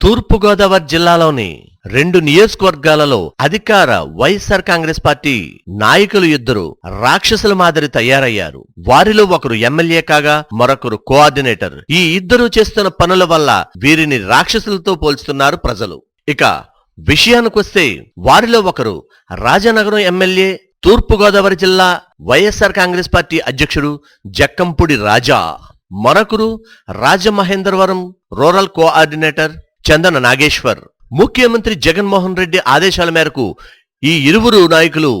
తూర్పుగోదావరి జిల్లాలోని రెండు నియోజకవర్గాలలో అధికార వైఎస్ఆర్ కాంగ్రెస్ పార్టీ నాయకులు ఇద్దరు రాక్షసుల మాదిరి తయారయ్యారు. వారిలో ఒకరు ఎమ్మెల్యే కాగా మరొకరు కోఆర్డినేటర్. ఈ ఇద్దరు చేస్తున్న పనుల వల్ల వీరిని రాక్షసులతో పోల్చుతున్నారు ప్రజలు. ఇక విషయానికొస్తే వారిలో ఒకరు రాజనగరం ఎమ్మెల్యే తూర్పుగోదావరి జిల్లా వైఎస్ఆర్ కాంగ్రెస్ పార్టీ అధ్యక్షుడు జక్కంపూడి రాజా. మరొకరు రాజమహేంద్రవరం రూరల్ కోఆర్డినేటర్ చందన నాగేశ్వర్. ముఖ్యమంత్రి జగన్మోహన్ రెడ్డి ఆదేశాల మేరకు ఈ ఇరువురు నాయకులు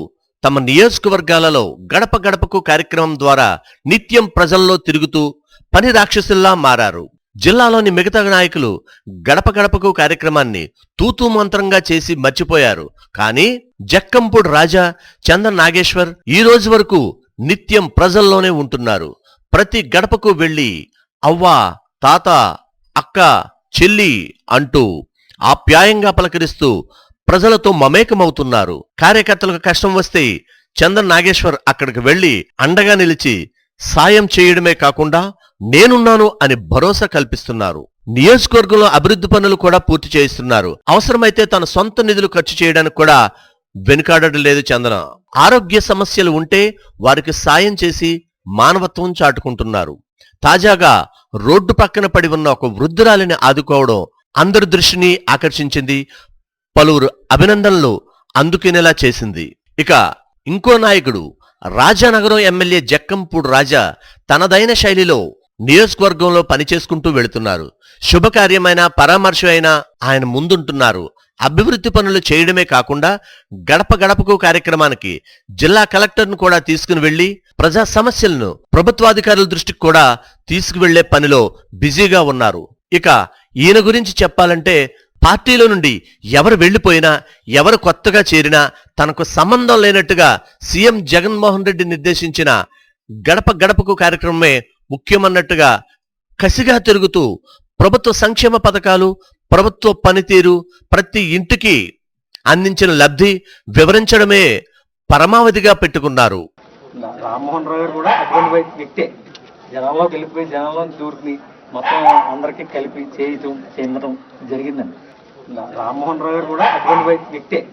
తమ నియోజకవర్గాలలో గడప గడపకు కార్యక్రమం ద్వారా నిత్యం ప్రజల్లో తిరుగుతూ పని రాక్షసుల్లా మారారు. జిల్లాలోని మిగతా నాయకులు గడప గడపకు కార్యక్రమాన్ని తూతూ మంత్రంగా చేసి మర్చిపోయారు. కానీ జక్కంపూడి రాజా చందన్ నాగేశ్వర్ ఈ రోజు వరకు నిత్యం ప్రజల్లోనే ఉంటున్నారు. ప్రతి గడపకు వెళ్ళి అవ్వా తాత అక్క చెల్లి అంటూ ఆప్యాయంగా పలకరిస్తూ ప్రజలతో మమేకమవుతున్నారు. కార్యకర్తలకు కష్టం వస్తే చంద్ర నాగేశ్వర్ అక్కడికి వెళ్ళి అండగా నిలిచి సాయం చేయడమే కాకుండా నేనున్నాను అని భరోసా కల్పిస్తున్నారు. నియోజకవర్గంలో అభివృద్ధి పనులు కూడా పూర్తి చేయిస్తున్నారు. అవసరమైతే తన సొంత నిధులు ఖర్చు చేయడానికి కూడా వెనుకాడడం లేదు చందన ఆరోగ్య సమస్యలు ఉంటే వారికి సాయం చేసి మానవత్వం చాటుకుంటున్నారు. తాజాగా రోడ్డు పక్కన పడి ఉన్న ఒక వృద్ధురాలిని ఆదుకోవడం అందరి దృష్టిని ఆకర్షించింది పలువురు అభినందనలు అందుకునేలా చేసింది. ఇక ఇంకో నాయకుడు రాజానగరం ఎమ్మెల్యే జక్కంపూడి రాజా తనదైన శైలిలో నియోజకవర్గంలో పనిచేసుకుంటూ వెళుతున్నారు. శుభకార్యమైన పరామర్శ అయినా ఆయన ముందుంటున్నారు. అభివృద్ధి పనులు చేయడమే కాకుండా గడప గడపకు కార్యక్రమానికి జిల్లా కలెక్టర్ను కూడా తీసుకుని వెళ్ళి ప్రజా సమస్యలను ప్రభుత్వాధికారుల దృష్టికి కూడా తీసుకువెళ్ళే పనిలో బిజీగా ఉన్నారు. ఇక ఈయన గురించి చెప్పాలంటే పార్టీలో నుండి ఎవరు వెళ్ళిపోయినా ఎవరు కొత్తగా చేరినా తనకు సంబంధం లేనట్టుగా సీఎం జగన్మోహన్ రెడ్డి నిర్దేశించిన గడప గడపకు కార్యక్రమమే ముఖ్యమన్నట్టుగా కసిగా తిరుగుతూ ప్రభుత్వ సంక్షేమ పథకాలు ప్రభుత్వ పనితీరు ప్రతి ఇంటికి అందించిన లబ్ధి వివరించడమే పరమావధిగా పెట్టుకున్నారు. రామ్మోహన్ రావు గారు కూడా అటువంటి వ్యక్తి- వ్యక్తే. జనాల్లోకి వెళ్ళిపోయి జనాల్లో దూరికి మొత్తం అందరికీ కలిపి చేయటం చెందడం జరిగిందండి. రామ్మోహన్ రావు గారు కూడా అటువంటి వ్యక్తి- వ్యక్తే.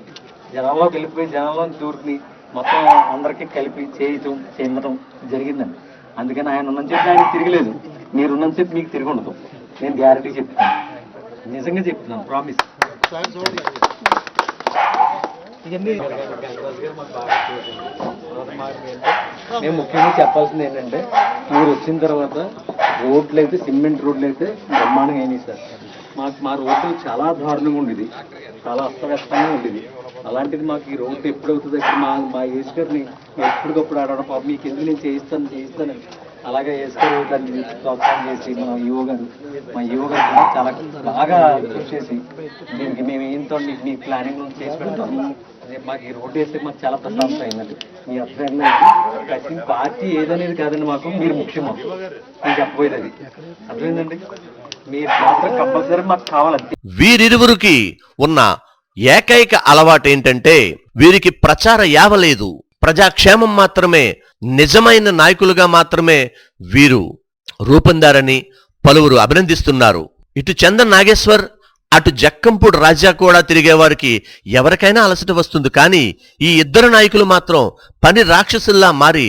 జనాల్లోకి వెళ్ళిపోయి జనాల్లో దూరికి మొత్తం అందరికీ కలిపి చేయటం చెందడం జరిగిందండి. అందుకని ఆయన ఉన్నని చెప్పి ఆయన తిరగలేదు. మీరు చెప్పి మీకు తిరిగి ఉండదు. నేను గ్యారంటీ చెప్తాను నిజంగా చెప్తున్నాను ప్రామిస్ మేము ముఖ్యంగా చెప్పాల్సింది ఏంటంటే మీరు వచ్చిన తర్వాత రోడ్లు అయితే సిమెంట్ రోడ్లు అయితే బ్రహ్మాండంగా అయినాయి సార్. మాకు మా రోడ్డు చాలా దారుణంగా ఉండేది చాలా అస్తవ్యస్తంగా ఉండేది. అలాంటిది మాకు ఈ రోడ్డు ఎప్పుడు అవుతుంది అంటే మా మా ఏజ్ గారిని ఎప్పటికప్పుడు ఆడడం పాప మీకు ఎందుకు నేను చేయిస్తాను చేయిస్తాను అలాగే ఏజ్ గారు ప్రోత్సాహం చేసి మన యువ గారు మా యువ గారు చాలా బాగా కృషి చేసి దీనికి మేము ఏంతో మీ ప్లానింగ్ చేసి పెడతాము రేపు మాకు ఈ రోడ్డు వేస్తే మాకు చాలా ప్రశాంతం అయిందండి. మీ అభిప్రాయంలో ప్రతి పార్టీ ఏదనేది కాదండి మాకు మీరు ముఖ్యం మాకు నేను చెప్పబోయేది అది అర్థమైందండి? మీరు మాత్రం కంపల్సరీ మాకు కావాలండి వీరిరువురికి ఉన్న ఏకైక అలవాటు ఏంటంటే వీరికి ప్రచార యావలేదు ప్రజాక్షేమం మాత్రమే నిజమైన నాయకులుగా మాత్రమే వీరు రూపొందారని పలువురు అభినందిస్తున్నారు. ఇటు చందన్ నాగేశ్వర్ అటు జక్కంపూడి రాజా కూడా తిరిగేవారికి ఎవరికైనా అలసట వస్తుంది. కానీ ఈ ఇద్దరు నాయకులు మాత్రం పని రాక్షసుల్లా మారి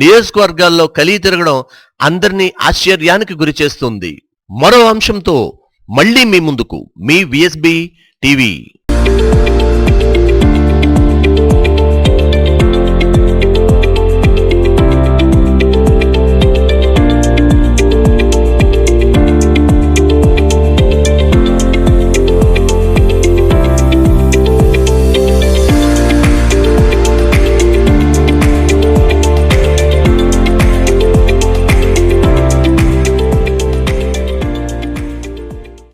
నియోజకవర్గాల్లో కలిగి తిరగడం అందరినీ ఆశ్చర్యానికి గురి చేస్తుంది. మరో అంశంతో మళ్ళీ మీ ముందుకు మీ విఎస్బి టీవీ